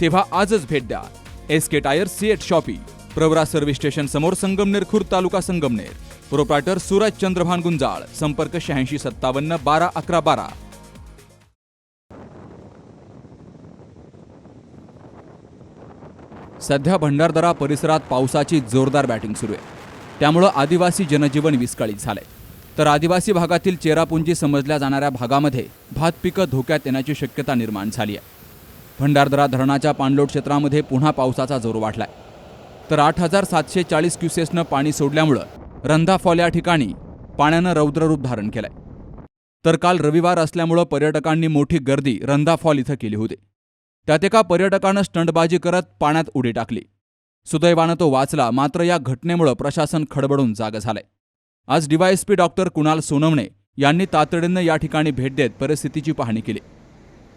तेव्हा आजच भेट द्या. S K tyre CEAT shoppe Pravara service station समोर संगमनेर खुर्द तालुका संगमनेर. प्रोप्रायटर सूरज चंद्रभान गुंजाळ संपर्क शहाऐंशी सत्तावन्न बारा अकरा बारा. सध्या भंडारदरा परिसरात पावसाची जोरदार बॅटिंग सुरू आहे. त्यामुळं आदिवासी जनजीवन विस्कळीत झालंय. तर आदिवासी भागातील चेरापुंजी समजल्या जाणाऱ्या भागामध्ये भात पिकं धोक्यात येण्याची शक्यता निर्माण झाली आहे. भंडारदरा धरणाच्या पाणलोट क्षेत्रामध्ये पुन्हा पावसाचा जोर वाढलाय. तर आठ हजार सातशे चाळीस क्युसेसनं पाणी सोडल्यामुळं रंधा फॉल या ठिकाणी पाण्यानं रौद्ररूप धारण केलंय. तर काल रविवार असल्यामुळं पर्यटकांनी मोठी गर्दी रंधा फॉल इथं केली होती. त्यात एका पर्यटकानं स्टंटबाजी करत पाण्यात उडी टाकली. सुदैवानं तो वाचला मात्र या घटनेमुळं प्रशासन खडबडून जागं झालंय. आज डीवायएसपी डॉक्टर कुणाल सोनवणे यांनी तातडीनं या ठिकाणी भेट देत परिस्थितीची पाहणी केली.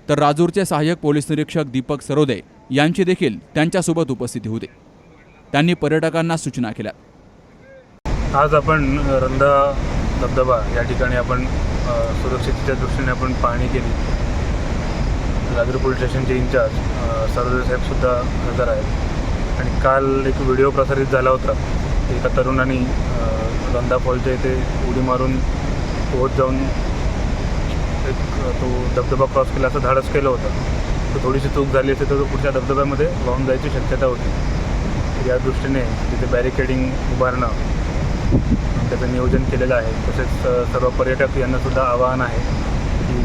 तर राजूरचे सहाय्यक पोलीस निरीक्षक दीपक सरोदे यांची देखील त्यांच्यासोबत उपस्थिती होती. त्यांनी पर्यटकांना सूचना केल्या. आज आपण रंधा धबधबा या ठिकाणी आपण अ, सुरक्षिततेच्या दृष्टीने आपण पाहणी केली. राजूर पोलीस स्टेशनचे इंचार्ज सरोदे साहेबसुद्धा हजर आहेत. आणि काल एक व्हिडिओ प्रसारित झाला होता. एका तरुणाने रंधा फॉलच्या इथे उडी मारून पोहोच जाऊन तो धबधबा क्रॉस केला असं धाडस केलं होतं. तर थोडीशी चूक झाली असते तर पुढच्या धबधब्यामध्ये वाहून जायची शक्यता होती. या दृष्टीने तिथे बॅरिकेडिंग उभारणं त्याचं नियोजन केलेलं आहे. तसेच सर्व पर्यटक यांनासुद्धा आवाहन आहे की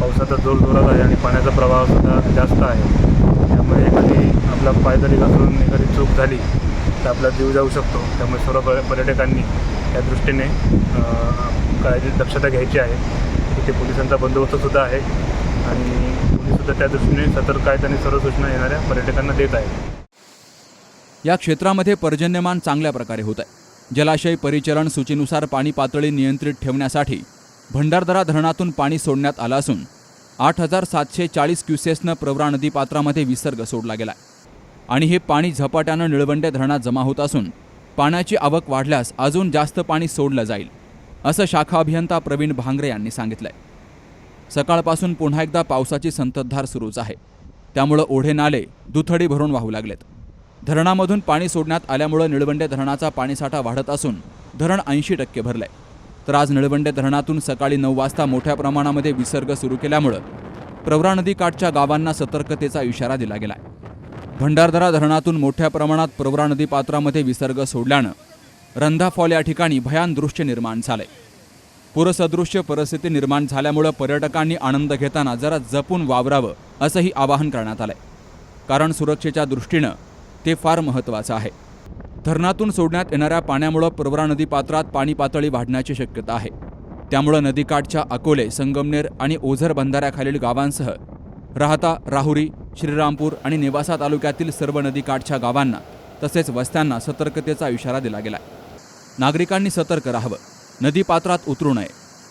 पावसाचा जोर जोरात आहे आणि पाण्याचा प्रवाहसुद्धा जास्त आहे. त्यामुळे एखादी आपला पाय जरी एखादी चूक झाली तर आपला जीव जाऊ शकतो. त्यामुळे सर्व पर्यटकांनी या दृष्टीने काळजी दक्षता घ्यायची आहे. इथे पोलिसांचा बंदोबस्तसुद्धा आहे. आणि पोलीससुद्धा त्या दृष्टीने सतर्क आहेत आणि सर्व सूचना येणाऱ्या पर्यटकांना देत आहेत. या क्षेत्रामध्ये पर्जन्यमान चांगल्या प्रकारे होत आहे. जलाशय परिचरण सूचीनुसार पाणी पातळी नियंत्रित ठेवण्यासाठी भंडारदरा धरणातून पाणी सोडण्यात आलं असून आठ हजार सातशे चाळीस क्युसेसनं प्रवरा नदी पात्रामध्ये विसर्ग सोडला गेला आणि हे पाणी झपाट्यानं निळवंडे धरणात जमा होत असून पाण्याची आवक वाढल्यास अजून जास्त पाणी सोडलं जाईल. असं शाखा अभियंता प्रवीण भांगरे यांनी सांगितलंय. सकाळपासून पुन्हा एकदा पावसाची संततधार सुरूच आहे. त्यामुळं ओढे नाले दुथडी भरून वाहू लागलेत. धरणामधून पाणी सोडण्यात आल्यामुळं निळवंडे धरणाचा पाणीसाठा वाढत असून धरण ऐंशी टक्के भरलंय. तर आज निळवंडे धरणातून सकाळी नऊ वाजता मोठ्या प्रमाणामध्ये विसर्ग सुरू केल्यामुळं प्रवरा नदीकाठच्या गावांना सतर्कतेचा इशारा दिला गेलाय. भंडारदरा धरणातून मोठ्या प्रमाणात प्रवरा नदी पात्रामध्ये विसर्ग सोडल्यानं रंधा फॉल या ठिकाणी भयान दृश्य निर्माण झालंय पूरसदृश्य परिस्थिती निर्माण झाल्यामुळं पर्यटकांनी आनंद घेताना जरा जपून वावरावं असंही आवाहन करण्यात आलंय. कारण सुरक्षेच्या दृष्टीनं ते फार महत्त्वाचं आहे. धरणातून सोडण्यात येणाऱ्या पाण्यामुळं प्रवरा नदी पात्रात पाणी पातळी वाढण्याची शक्यता आहे. त्यामुळं नदीकाठच्या अकोले संगमनेर आणि ओझर बंधाऱ्याखालील गावांसह राहता राहुरी श्रीरामपूर आणि नेवासा तालुक्यातील सर्व नदीकाठच्या गावांना तसेच वस्त्यांना सतर्कतेचा इशारा दिला गेला नागरिकांनी सतर्क राहावं. नदीपात्रात उतरू नये.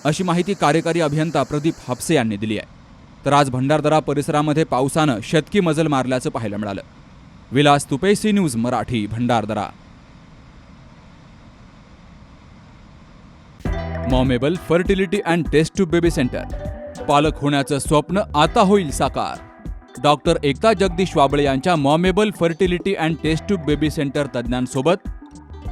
अशी माहिती कार्यकारी अभियंता प्रदीप हापसे यांनी दिली आहे. तर आज भंडारदरा परिसरामध्ये पावसानं शतकी मजल मारल्याचं पाहायला मिळालं. Vilas तुपेसी news Marathi Bhandardara. Momable fertility and test to baby centre. पालक होण्याचं स्वप्न आता होईल साकार. डॉक्टर एकता जगदीश वाबळे यांच्या Momable fertility and test to baby centre तज्ज्ञांसोबत